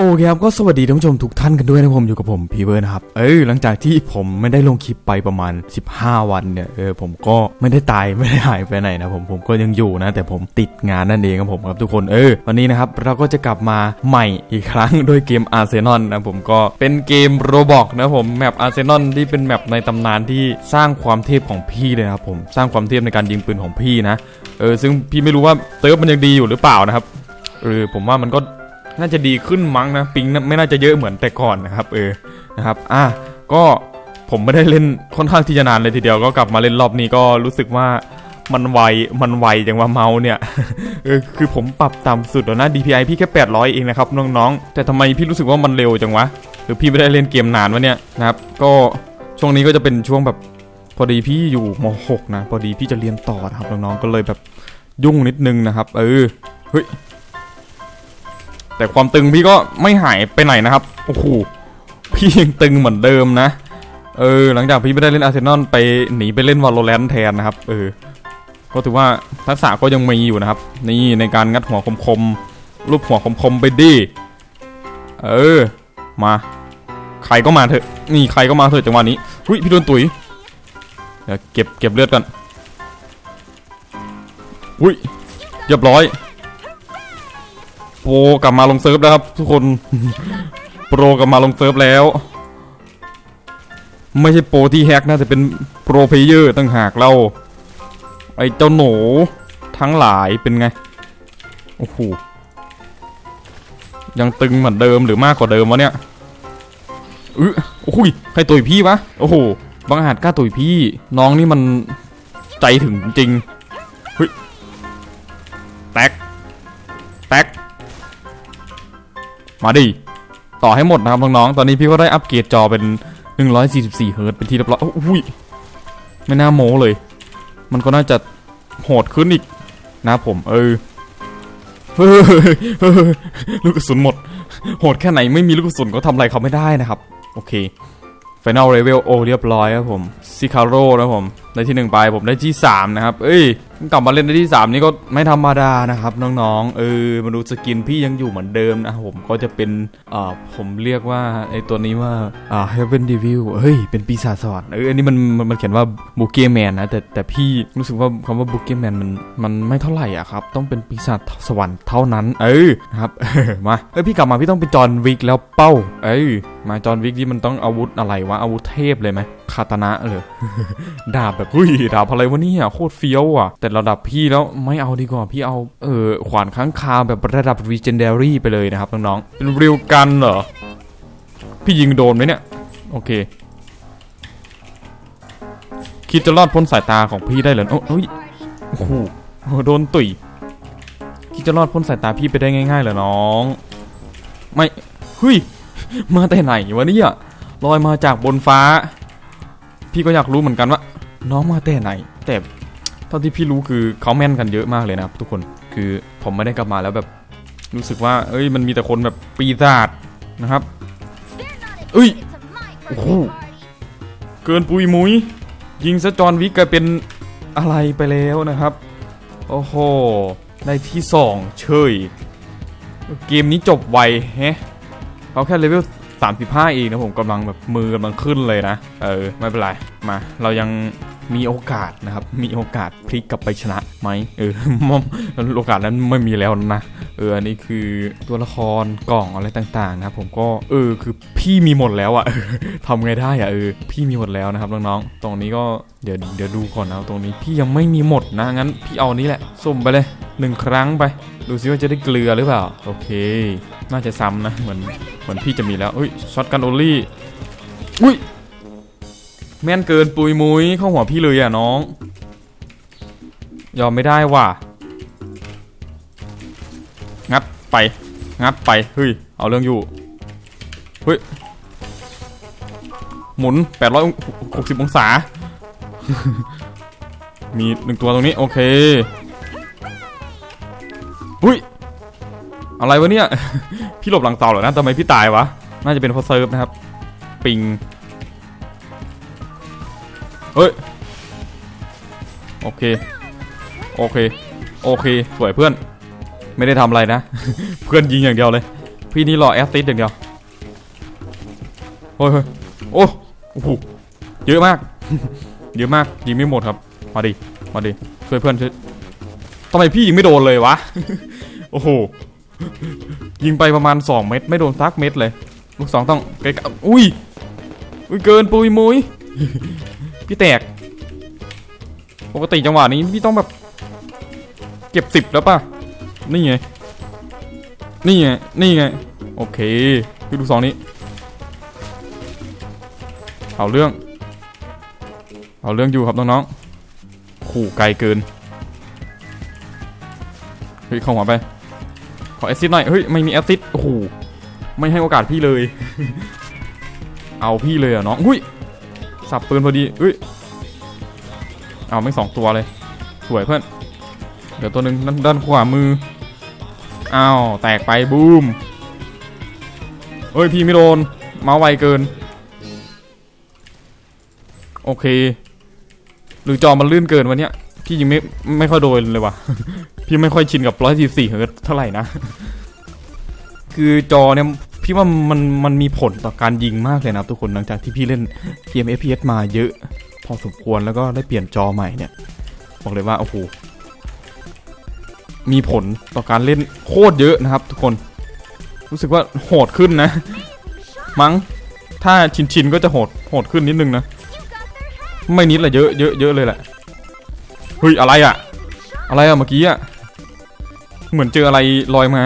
โอเคครับก็สวัสดีท่านผู้ชมทุกท่านกันด้วยนะผมอยู่กับผมพีเบิร์นะครับเออหลังจากที่ผมไม่ได้ลงคลิปไปประมาณ 15 วันเนี่ยเออผมก็ไม่ได้ตายไม่ได้หายไปไหนนะผมผมก็ยังอยู่นะ แต่ผมติดงานนั่นเองครับผมครับทุกคนเออวันนี้นะครับเราก็จะกลับมาใหม่อีกครั้งด้วยเกมอาร์เซนอลนะผมก็เป็นเกมโรบอกนะผมแมปอาร์เซนอลที่เป็นแมปในตำนานที่สร้างความเทพของพี่เลยนะครับผมสร้างความเทพในการยิงปืนของพี่นะเออซึ่งพี่ไม่รู้ว่าเติร์ฟมันยังดีอยู่หรือเปล่านะครับเออผมว่ามันก็ น่าจะดีขึ้นมั้งนะปิงไม่น่าจะเยอะเหมือนแต่ก่อนนะครับ เออนะครับอะก็ผมไม่ได้เล่นค่อนข้างที่จะนานเลยทีเดียวก็กลับมาเล่นรอบนี้ก็รู้สึกว่ามันไว มันไวจังว่าเมาส์เนี่ยเออคือผมปรับต่ำสุดแล้วนะ DPI พี่แค่ 800 เองนะครับน้องๆ แต่ทำไมพี่รู้สึกว่ามันเร็วจังวะ หรือพี่ไม่ได้เล่นเกมนานวะเนี่ยนะครับ ก็ช่วงนี้ก็จะเป็นช่วงแบบพอดีพี่อยู่ม .6 นะ พอดีพี่จะเรียนต่อนะครับน้องๆ ก็เลยแบบยุ่งนิดนึงนะครับ เออ เฮ้ย แต่ความตึงพี่ก็ไม่หายไปไหนนะครับ โอ้โห พี่ยังตึงเหมือนเดิมนะ เออ หลังจากพี่ไม่ได้เล่นอาร์เซนอลไปหนีไปเล่นวอลโลแรนแทนนะครับ เออ ก็ถือว่าทักษะก็ยังมีอยู่นะครับ นี่ในการงัดหัวคมๆรูปหัวคมๆไปดิ เออ มา ใครก็มาเถอะ นี่ใครก็มาเถอะจังหวะนี้หุ้ยพี่โดนตุ๋ยเดี๋ยวเก็บเก็บเลือดกันหุ้ยเรียบร้อย รกลับมาลงเซิร์ฟแล้วครับ ทุกคน โปรกลับมาลงเซิร์ฟแล้ว ไม่ใช่โปรที่แฮกนะแต่เป็นโปรเพลเยอร์ตั้งหากเรา ไอเจ้าหนูทั้งหลายเป็นไง โอ้โห ยังตึงเหมือนเดิมหรือมากกว่าเดิมวะเนี่ยอือโอ้ยใครตุยพี่วะ โอ้โห บางอาจกล้าตุยพี่ น้องนี่มันใจถึงจริง มาดิ ต่อให้หมดนะครับน้องๆ ตอนนี้พี่ก็ได้อัปเกรดจอเป็น 144เฮิร์ตเป็นที่เรียบร้อยโอ้ย ไม่น่าโม้เลย มันก็น่าจะโหดขึ้นอีกนะผม เออเฮ้ยเฮ้ยลูกกระสุนหมด โหดแค่ไหนไม่มีลูกกระสุนก็ทำอะไรเขาไม่ได้นะครับ โอเค Final Level โอเรียบร้อยครับผมซิคาโร่นะครับผม ได้ที่หนึ่งไปผมได้ที่สามนะครับ เอ้ยกลับมาเล่นได้ที่สามนี่ก็ไม่ธรรมดานะครับน้องๆ เออมาดูสกินพี่ยังอยู่เหมือนเดิมนะครับผมก็จะเป็นอ่าผมเรียกว่าไอตัวนี้ว่าอ่า Heaven Devil เฮ้ยเป็นปีศาจสวรรค์เอออันนี้มันมันมันเขียนว่าบุเกแมนนะแต่แต่พี่รู้สึกว่าคำว่าบุเกแมนมันมันไม่เท่าไหร่อะครับต้องเป็นปีศาจสวรรค์เท่านั้น เออครับมาเอ้ยพี่กลับมาพี่ต้องเป็นจอห์นวิกแล้วเป้า เอ้ยมาจอห์นวิกนี่มันต้องอาวุธอะไรวะอาวุธเทพเลยไหมคาตนะเลยดาบแบบเฮ้ยดาบอะไรวะเนี่ยโคตรเฟี้ยวอะ แต่ระดับพี่แล้วไม่เอาดีกว่าพี่เอาเออขวานค้างคาวแบบระดับ legendary ไปเลยนะครับน้องๆเป็นเรียวกันเหรอ พี่ยิงโดนไหมเนี่ยโอเคคิดจะรอดพ้นสายตาของพี่ได้เหรอโอ้เอ้ยโอ้โหโดนตุ๋ยคิดจะรอดพ้นสายตาพี่ไปได้ง่ายๆเหรอน้อง ไม่เฮ้ยมาแต่ไหนวะเนี่ยลอยมาจากบนฟ้า พี่ก็อยากรู้เหมือนกันว่า น้องมาแต่ไหน แต่เท่าที่พี่รู้คือเขาแม่นกันเยอะมากเลยนะครับทุกคนคือผมไม่ได้กลับมาแล้วแบบรู้สึกว่า เอ้ยมันมีแต่คนแบบปีศาจนะครับเอ้ยโอ้โหเกินปุยมุยยิงซะจอนวิกกลายเป็นอะไรไปแล้วนะครับ โอ้โหได้ที่สองเฉยเกมนี้จบไวแฮะเขาแค่เลเวล35เองนะผมกำลังแบบมือกำลังขึ้นเลยนะ เออ ไม่เป็นไร มา เรายัง มีโอกาสนะครับ มีโอกาสพลิกกลับไปชนะไหมเออมอมโอกาสนั้นไม่มีแล้วนะ เอออันนี้คือตัวละครกล่องอะไรต่างๆนะครับผมก็เออคือพี่มีหมดแล้วอะทำไงได้อะเออพี่มีหมดแล้วนะครับน้องๆตรงนี้ก็เดี๋ยวเดี๋ยวดูก่อนนะตรงนี้พี่ยังไม่มีหมดนะงั้นพี่เอานี้แหละสุ่มไปเลยหนึ่งครั้งไป ดูซิว่าจะได้เกลือหรือเปล่า โอเค น่าจะซ้ำนะเหมือนเหมือนพี่จะมีแล้วอุ้ยช็อตกันโอลี่อุ้ย แม่นเกินปุยมุยเข้าหัวพี่เลยอะน้อง ยอมไม่ได้ว่ะ งัดไป งัดไป เฮ้ย เอาเรื่องอยู่ เฮ้ย หมุน 860 องศา มีหนึ่งตัวตรงนี้ โอเคหุ้ย อะไรวะเนี่ย พี่หลบหลังเตาเหรอนะทำไมพี่ตายวะ น่าจะเป็นเพราะเซิร์ฟนะครับ ปิง เฮ้ย โอเค โอเค โอเค สวยเพื่อน ไม่ได้ทำอะไรนะ เพื่อนยิงอย่างเดียวเลย พี่พี่นี่รอแอสซิสอย่างเดียว เฮ้ยโอ้โอ้โหเยอะมาก เยอะมาก ยิงไม่หมดครับ มาดิ มาดิ ช่วยเพื่อนช่วยทำไมพี่ยิงไม่โดนเลยวะ โอ้โห ยิงไปประมาณ 2 เม็ดไม่โดนซักเม็ดเลย ลูกสองต้องไกลๆอุ้ยอุ้ย เกินปุยมุย พี่แตก ปกติจังหวะนี้พี่ต้องแบบ เก็บสิบแล้วป่ะ นี่ไง นี่ไง นี่ไง โอเค พี่ลูสองนี้ เอาเรื่อง เอาเรื่องอยู่ครับน้องๆขู่ไกลเกิน เฮ้ยเข้าหัวไป ขอแอซซิดหน่อย เฮ้ย ไม่มีแอซซิดโอ้โห ไม่ให้โอกาสพี่เลย เอาพี่เลยอะน้อง หุ้ย สับปืนพอดีเฮ้ยเอาไม่สองตัวเลย สวยเพื่อน เดี๋ยวตัวหนึ่งด้านขวามืออ้าวแตกไปบูมเฮ้ยพี่ไม่โดนเมาส์ไวเกิน โอเค หรือจอมันลื่นเกินวันเนี้ยพี่ยังไม่ไม่ค่อยโดนเลยว่ะพี่ไม่ค่อยชินกับ 144เฮิร์ตเท่าไหร่นะ คือจอเนี่ย พี่ว่ามันมันมีผลต่อการยิงมากเลยนะทุกคนหลังจากที่พี่เล่น TMFPS มาเยอะพอสมควรแล้วก็ได้เปลี่ยนจอใหม่เนี่ยบอกเลยว่าโอ้โหมีผลต่อการเล่นโคตรเยอะนะครับ ทุกคน รู้สึกว่าโหดขึ้นนะ มั้งถ้าชินชินๆก็จะโหดโหดขึ้นนิดนึงนะ ไม่นิดละเยอะเยอะเยอะเลยแหละเฮ้ยอะไรอะอะไรอะเมื่อกี้อะเหมือนเจออะไรลอยมา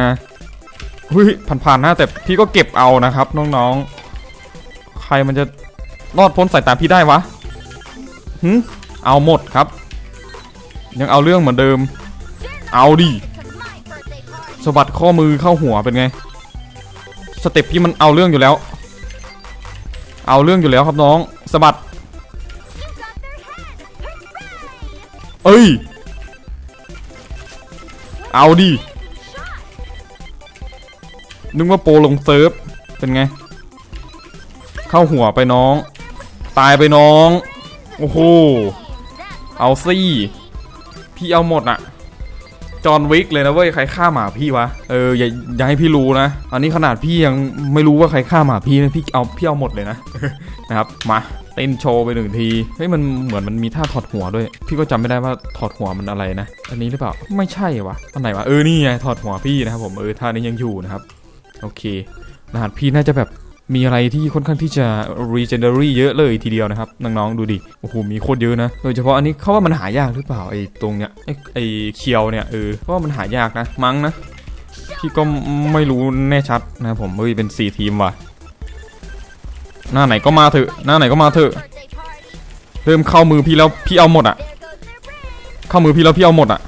เฮ้ยผ่านๆหน้าแต่พี่ก็เก็บเอานะครับ น้องๆ ใครมันจะรอดพ้นสายตาพี่ได้วะหึเอาหมดครับ ยังเอาเรื่องเหมือนเดิม เอาดิสะบัดข้อมือเข้าหัวเป็นไง สเต็ปพี่มันเอาเรื่องอยู่แล้ว เอาเรื่องอยู่แล้วครับน้องสะบัดเอ้ย เอาดิ นึกว่าโปรลงเซิร์ฟ เป็นไง เข้าหัวไปน้อง ตายไปน้อง โอ้โห เอาซี่ พี่เอาหมดอะจอห์นวิกเลยนะเว้ย ใครฆ่าหมาพี่วะ เอออย่าอย่าให้พี่รู้นะ อันนี้ขนาดพี่ยังไม่รู้ว่าใครฆ่าหมาพี่นะพี่เอาพี่เอาหมดเลยนะ นะครับ มาเต้นโชว์ไปหนึ่งที เฮ้ยมันเหมือนมันมีท่าถอดหัวด้วย พี่ก็จำไม่ได้ว่าถอดหัวมันอะไรนะ อันนี้หรือเปล่า ไม่ใช่วะอันไหนวะ เออนี่ไงถอดหัวพี่นะครับผม เออท่านี้ยังอยู่นะครับ โอเครหัสพี่น่าจะแบบมีอะไรที่ค่อนข้างที่จะ regenerate เยอะเลยทีเดียวนะครับ น้องๆ ดูดิ โอ้โห มีโคตรเยอะนะ โดยเฉพาะอันนี้เขาว่ามันหายากหรือเปล่า ไอ้ตรงเนี้ย ไอ้ไอ้เคียวเนี่ยเออเพราะว่ามันหายากนะ มั้งนะ พี่ก็ไม่รู้แน่ชัดนะผม เฮ้ย เป็น 4 ทีมว่ะ หน้าไหนก็มาเถอะ หน้าไหนก็มาเถอะ เริ่มเข้ามือพี่แล้วพี่เอาหมดอะ เข้ามือพี่แล้วพี่เอาหมดอะ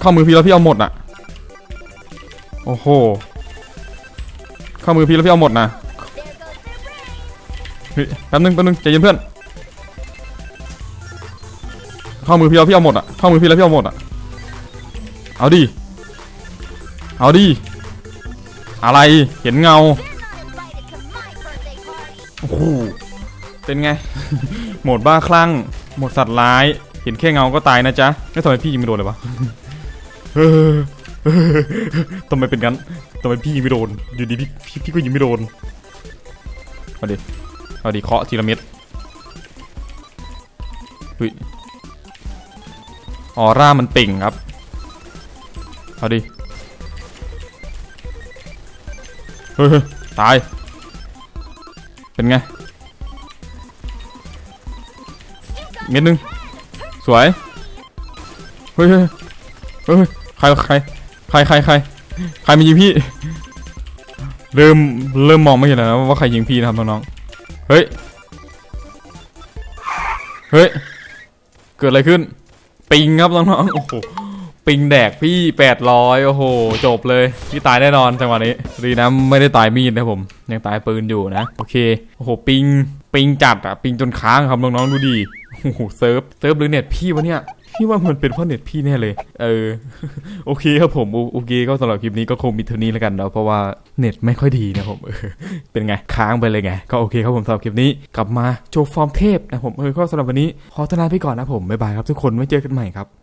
เข้ามือพี่แล้วพี่เอาหมดอะ โอ้โห เข้ามือพี่แล้วพี่เอาหมดนะแป๊บนึงแป๊บนึงใจเย็นเพื่อน เข้ามือพี่แล้วพี่เอาหมดอะ เข้ามือพี่แล้วพี่เอาหมดอะ เอาดิ เอาดิ อะไร เห็นเงา โอ้โห เป็นไงโหมดบ้าคลั่ง หมดสัตว์ร้าย เห็นแค่เงาก็ตายนะจ๊ะไม่ทำไมพี่ยิงไม่โดนเลยวะ ทำไมเป็นงั้นทำไมพี่ยิงไม่โดน อยู่ดีพี่พี่ก็ยิงไม่โดนเอาดิเอาดิเคาะทีละเม็ดเฮ้ยออร่ามันเป่งครับ เอาดิ เฮ้ยตาย เป็นไง เม็ดหนึง สวย เฮ้ยเฮ้ยใครใคร ใครใครใครใครมายิงพี่ เริ่มเริ่มมองไม่เห็นแล้วนะว่าใครยิงพี่นะครับน้องๆ เฮ้ย เฮ้ย เกิดอะไรขึ้น ปิงครับน้องๆ โอ้โห ปิงแดกพี่แปดร้อยโอ้โห จบเลย พี่ตายแน่นอนจังหวะนี้ ดีนะไม่ได้ตายมีดนะผม ยังตายปืนอยู่นะ โอเค โอ้โห ปิง ปิงจัดอะปิงจนค้างครับน้องๆ ดูดิโอ้โห เซิร์ฟ เซิร์ฟหรือเน็ตพี่วะเนี่ย พี่ว่ามันเป็นเพราะเน็ตพี่แน่เลย เออ โอเคครับผมโอโอเคก็สำหรับคลิปนี้ก็คงมีเท่านี้แล้วกันเนาะเพราะว่าเน็ตไม่ค่อยดีนะผมเออเป็นไงค้างไปเลยไง ก็โอเคครับผมสำหรับคลิปนี้กลับมาโชว์ฟอร์มเทพนะผมเออก็สำหรับวันนี้ขอตลาไปก่อนนะผมบ๊ายบายครับทุกคนไว้เจอกันใหม่ครับ